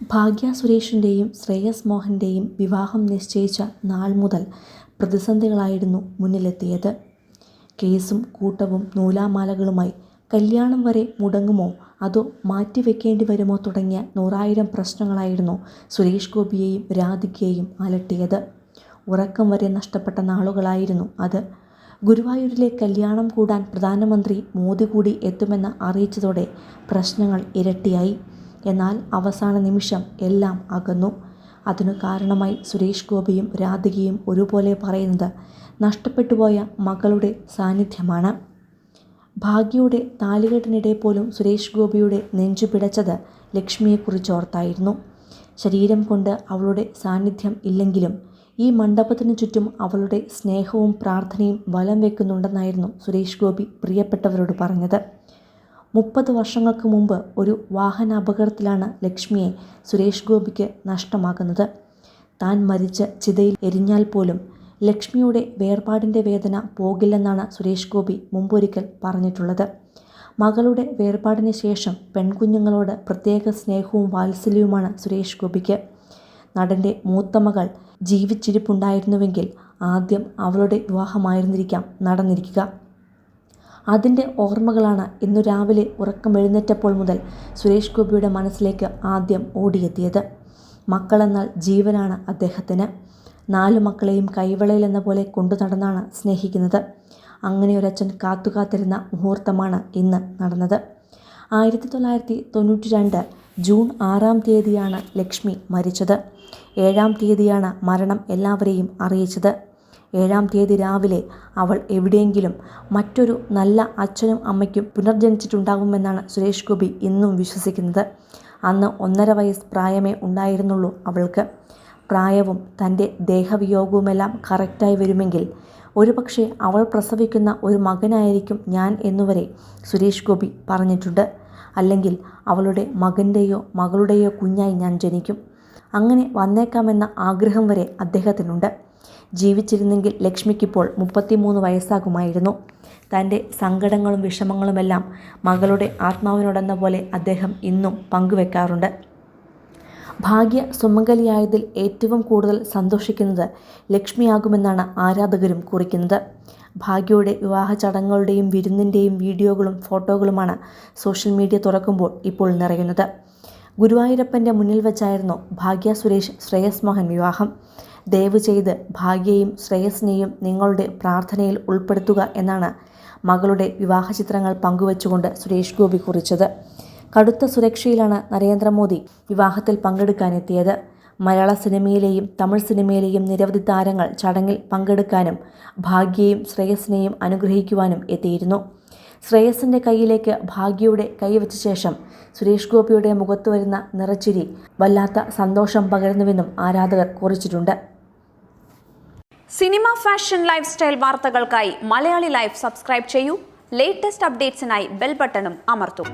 ഭാഗ്യ സുരേഷിന്റെയും ശ്രേയസ് മോഹന്റെയും വിവാഹം നിശ്ചയിച്ച നാൾ മുതൽ പ്രതിസന്ധികളായിരുന്നു മുന്നിലെത്തിയത്. കേസും കൂട്ടവും നൂലാമാലകളുമായി കല്യാണം വരെ മുടങ്ങുമോ? അതോ മാറ്റിവെക്കേണ്ടി വരുമോ തുടങ്ങിയ നൂറായിരം പ്രശ്നങ്ങളായിരുന്നു സുരേഷ് ഗോപിയെയും രാധികയെയും അലട്ടിയത്. ഉറക്കം വരെ നഷ്ടപ്പെട്ട നാളുകളായിരുന്നു അത്. ഗുരുവായൂരിലെ കല്യാണം കൂടാൻ പ്രധാനമന്ത്രി മോദി കൂടി എത്തുമെന്ന് അറിയിച്ചതോടെ പ്രശ്നങ്ങൾ ഇരട്ടിയായി. എന്നാൽ അവസാന നിമിഷം എല്ലാം അകന്നു. അതിനു കാരണമായി സുരേഷ് ഗോപിയും രാധികയും ഒരുപോലെ പറയുന്നത് നഷ്ടപ്പെട്ടുപോയ മകളുടെ സാന്നിധ്യമാണ്. ഭാഗ്യയുടെ താലികെട്ടിനിടെ പോലും സുരേഷ് ഗോപിയുടെ നെഞ്ചു പിടച്ചത് ലക്ഷ്മിയെക്കുറിച്ചോർത്തായിരുന്നു ശരീരം കൊണ്ട് അവളുടെ സാന്നിധ്യം ഇല്ലെങ്കിലും ഈ മണ്ഡപത്തിനു ചുറ്റും അവളുടെ സ്നേഹവും പ്രാർത്ഥനയും വലം വെക്കുന്നുണ്ടെന്നായിരുന്നു സുരേഷ് ഗോപി പ്രിയപ്പെട്ടവരോട് പറഞ്ഞത്. മുപ്പത് വർഷങ്ങൾക്ക് മുമ്പ് ഒരു വാഹനാപകടത്തിലാണ് ലക്ഷ്മിയെ സുരേഷ് ഗോപിക്ക് നഷ്ടമാകുന്നത്. താൻ മരിച്ച ചിതയിൽ എരിഞ്ഞാൽ പോലും ലക്ഷ്മിയുടെ വേർപാടിന്റെ വേദന പോകില്ലെന്നാണ് സുരേഷ് ഗോപി മുമ്പൊരിക്കൽ പറഞ്ഞിട്ടുള്ളത്. മകളുടെ വേർപാടിന് ശേഷം പെൺകുഞ്ഞുങ്ങളോട് പ്രത്യേക സ്നേഹവും വാത്സല്യവുമാണ് സുരേഷ് ഗോപിക്ക്. നടന്റെ മൂത്ത മകൾ ജീവിച്ചിരിപ്പുണ്ടായിരുന്നുവെങ്കിൽ ആദ്യം അവളുടെ വിവാഹമായിരുന്നിരിക്കാം നടന്നിരിക്കുക. അതിന്റെ ഓർമ്മകളാണ് ഇന്നു രാവിലെ ഉറക്കം എഴുന്നേറ്റപ്പോൾ മുതൽ സുരേഷ് ഗോപിയുടെ മനസ്സിലേക്ക് ആദ്യം ഓടിയെത്തിയത്. മക്കളെന്നാൽ ജീവനാണ് അദ്ദേഹത്തിന്. നാലു മക്കളെയും കൈവളയിൽ എന്ന പോലെ കൊണ്ടു നടന്നാണ് സ്നേഹിക്കുന്നത്. അങ്ങനെ ഒരച്ഛൻ കാത്തുകാത്തിരുന്ന മുഹൂർത്തമാണ് ഇന്ന് നടന്നത്. ആയിരത്തി തൊള്ളായിരത്തി തൊണ്ണൂറ്റി രണ്ട് ജൂൺ ആറാം തീയതിയാണ് ലക്ഷ്മി മരിച്ചത്. ഏഴാം തീയതിയാണ് മരണം എല്ലാവരെയും അറിയിച്ചത്. ഏഴാം തീയതി രാവിലെ അവൾ എവിടെയെങ്കിലും മറ്റൊരു നല്ല അച്ഛനും അമ്മയ്ക്കും പുനർജനിച്ചിട്ടുണ്ടാകുമെന്നാണ് സുരേഷ് ഗോപി ഇന്നും വിശ്വസിക്കുന്നത്. അന്ന് ഒന്നര വയസ്സ് പ്രായമേ ഉണ്ടായിരുന്നുള്ളൂ അവൾക്ക്. പ്രായവും തന്റെ ദേഹവിയോഗവുമെല്ലാം കറക്റ്റായി വരുമെങ്കിൽ ഒരുപക്ഷെ അവൾ പ്രസവിക്കുന്ന ഒരു മകനായിരിക്കും ഞാൻ എന്നുവരെ സുരേഷ് ഗോപി പറഞ്ഞിട്ടുണ്ട്. അല്ലെങ്കിൽ അവളുടെ മകന്റെയോ മകളുടെയോ കുഞ്ഞായി ഞാൻ ജനിക്കും. അങ്ങനെ വന്നേക്കാമെന്ന ആഗ്രഹം വരെ അദ്ദേഹത്തിനുണ്ട്. ജീവിച്ചിരുന്നെങ്കിൽ ലക്ഷ്മിക്കിപ്പോൾ മുപ്പത്തിമൂന്ന് വയസ്സാകുമായിരുന്നു. തന്റെ സങ്കടങ്ങളും വിഷമങ്ങളുമെല്ലാം മകളുടെ ആത്മാവിനോടെന്ന പോലെ അദ്ദേഹം ഇന്നും പങ്കുവെക്കാറുണ്ട്. ഭാഗ്യ സുമംഗലിയായതിൽ ഏറ്റവും കൂടുതൽ സന്തോഷിക്കുന്നത് ലക്ഷ്മിയാകുമെന്നാണ് ആരാധകരും കുറിക്കുന്നത്. ഭാഗ്യയുടെ വിവാഹ ചടങ്ങുകളുടെയും വിരുന്നിന്റെയും വീഡിയോകളും ഫോട്ടോകളുമാണ് സോഷ്യൽ മീഡിയ തുറക്കുമ്പോൾ ഇപ്പോൾ നിറയുന്നത്. ഗുരുവായൂരപ്പന്റെ മുന്നിൽ വെച്ചായിരുന്നു ഭാഗ്യ സുരേഷ് ശ്രേയസ് മോഹൻ വിവാഹം. ദയവ് ചെയ്ത് ഭാഗ്യയും ശ്രേയസിനെയും നിങ്ങളുടെ പ്രാർത്ഥനയിൽ ഉൾപ്പെടുത്തുക എന്നാണ് മകളുടെ വിവാഹ ചിത്രങ്ങൾ പങ്കുവച്ചുകൊണ്ട് സുരേഷ് ഗോപി കുറിച്ചത്. കടുത്ത സുരക്ഷയിലാണ് നരേന്ദ്രമോദി വിവാഹത്തിൽ പങ്കെടുക്കാനെത്തിയത്. മലയാള സിനിമയിലെയും തമിഴ് സിനിമയിലെയും നിരവധി താരങ്ങൾ ചടങ്ങിൽ പങ്കെടുക്കാനും ഭാഗ്യയും ശ്രേയസിനെയും അനുഗ്രഹിക്കുവാനും എത്തിയിരുന്നു. ശ്രേയസിന്റെ കയ്യിലേക്ക് ഭാഗ്യയുടെ കൈവച്ച ശേഷം സുരേഷ് ഗോപിയുടെ മുഖത്ത് വരുന്ന നിറച്ചിരി വല്ലാത്ത സന്തോഷം പകരുന്നുവെന്നും ആരാധകർ കുറിച്ചിട്ടുണ്ട്. സിനിമ ഫാഷൻ ലൈഫ് സ്റ്റൈൽ വാർത്തകൾക്കായി മലയാളി ലൈഫ് സബ്സ്ക്രൈബ് ചെയ്യൂ. ലേറ്റസ്റ്റ് അപ്ഡേറ്റ്സിനായി ബെൽ ബട്ടണും അമർത്തും.